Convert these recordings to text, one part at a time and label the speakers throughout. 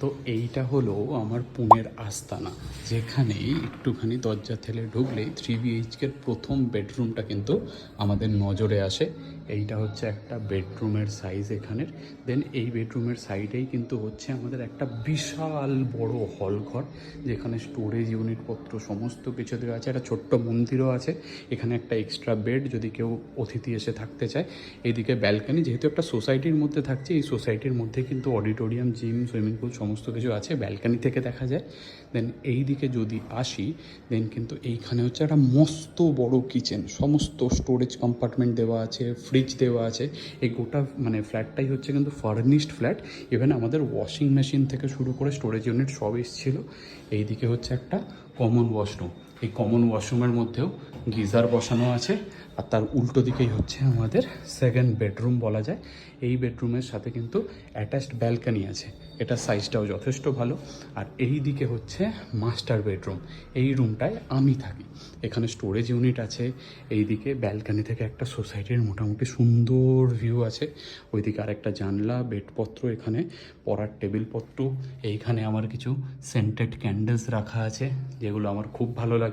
Speaker 1: তো এইটা হলো আমার পুনের আস্তানা, যেখানে একটুখানি দরজা থেলে ঢুকলেই থ্রি বিএইচকের প্রথম বেডরুমটা কিন্তু আমাদের নজরে আসে। এইটা হচ্ছে একটা বেডরুমের সাইজ এখানের। দেন এই বেডরুমের সাইডেই কিন্তু হচ্ছে আমাদের একটা বিশাল বড় হল ঘর যেখানে স্টোরেজ ইউনিটপত্র সমস্ত কিছু দেওয়া আছে। একটা ছোট্ট মন্দিরও আছে। এখানে একটা এক্সট্রা বেড যদি কেউ অতিথি এসে থাকতে চায়। এইদিকে ব্যালকনি যেহেতু একটা সোসাইটির মধ্যে থাকছে, এই সোসাইটির মধ্যে কিন্তু অডিটোরিয়াম জিম সুইমিং পুল সমস্ত কিছু আছে ব্যালকনি থেকে দেখা যায়। দেন এই দিকে যদি আসি দেন কিন্তু এইখানে হচ্ছে একটা মস্ত বড় কিচেন সমস্ত স্টোরেজ কম্পার্টমেন্ট দেওয়া আছে ফ্রিজ দেওয়া আছে। এই গোটা মানে ফ্ল্যাটটাই হচ্ছে কিন্তু ফার্নিশড ফ্ল্যাট ইভেন আমাদের ওয়াশিং মেশিন থেকে শুরু করে স্টোরেজ ইউনিট সব এসেছিল। এইদিকে হচ্ছে একটা কমন ওয়াশরুম এই কমন ওয়াশরুমের মধ্যেও গিজার বসানো আছে। আর তার উল্টো দিকেই হচ্ছে আমাদের সেকেন্ড বেডরুম বলা যায়। এই বেডরুমের সাথে কিন্তু অ্যাটাচড ব্যালকানি আছে। এটা সাইজটাও যথেষ্ট ভালো। আর এই দিকে হচ্ছে মাস্টার বেডরুম এই রুমটায় আমি থাকি। এখানে স্টোরেজ ইউনিট আছে। এইদিকে ব্যালকানি থেকে একটা সোসাইটির মোটামুটি সুন্দর ভিউ আছে। ওইদিকে আরেকটা জানলা বেডপত্র এখানে, পড়ার টেবিলপত্র এইখানে আমার কিছু সেন্টেড ক্যান্ডেলস রাখা আছে, যেগুলো আমার খুব ভালো লাগে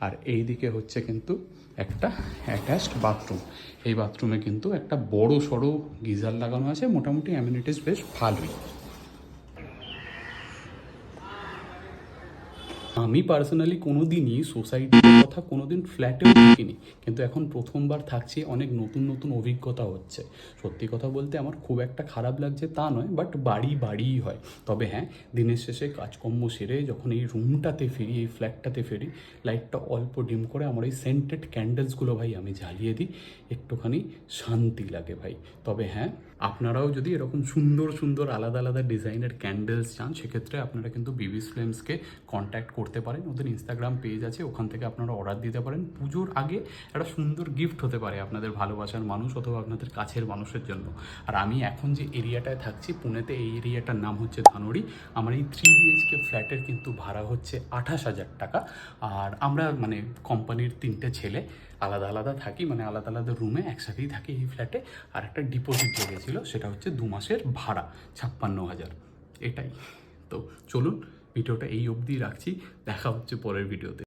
Speaker 1: আর এই দিকে হচ্ছে কিন্তু একটা অ্যাটাচড বাথরুম এই বাথরুমে কিন্তু একটা বড় সড়ো গিজার লাগানো আছে, মোটামুটি অ্যামিনিটিস বেশ ভালোই। আমি পার্সোনালি কোনো দিনই সোসাইটির কথা কোনো দিন ফ্ল্যাটেও দেখিনি। কিন্তু এখন প্রথমবার থাকছি, অনেক নতুন নতুন অভিজ্ঞতা হচ্ছে। সত্যি কথা বলতে আমার খুব একটা খারাপ লাগছে তা নয় বাট বাড়ি বাড়িই হয়। তবে হ্যাঁ দিনের শেষে কাজকর্ম সেরে যখন এই রুমটাতে ফিরি, এই ফ্ল্যাটটাতে ফিরি লাইটটা অল্প ডিম করে আমার এই সেন্টেড ক্যান্ডেলসগুলো ভাই আমি জ্বালিয়ে দিই, একটুখানি শান্তি লাগে ভাই। তবে হ্যাঁ আপনারাও যদি এরকম সুন্দর সুন্দর আলাদা আলাদা ডিজাইনের ক্যান্ডেলস চান, সেক্ষেত্রে আপনারা কিন্তু বিবিস ফ্লেমসকে কন্ট্যাক্ট করতে পারেন। ওদের ইনস্টাগ্রাম পেজ আছে, ওখান থেকে আপনারা অর্ডার দিতে পারেন। পুজোর আগে একটা সুন্দর গিফট হতে পারে আপনাদের ভালোবাসার মানুষ অথবা আপনাদের কাছের মানুষের জন্য। আর আমি এখন যে এরিয়াটায় থাকছি, পুনেতে এই এরিয়াটার নাম হচ্ছে ধানড়ি। আমার এই থ্রি বিএইচকে ফ্ল্যাটের কিন্তু ভাড়া হচ্ছে আঠাশ হাজার টাকা। আর আমরা মানে কোম্পানির তিনটে ছেলে, আলাদা আলাদা থাকি মানে আলাদা আলাদা রুমে একসাথেই থাকি এই ফ্ল্যাটে। আর একটা ডিপোজিট লেগেছিল, সেটা হচ্ছে দু মাসের ভাড়া, ছাপ্পান্ন হাজার। এটাই। তো চলুন, ভিডিওটা এই অবধি রাখছি। দেখা হচ্ছে পরের ভিডিওতে।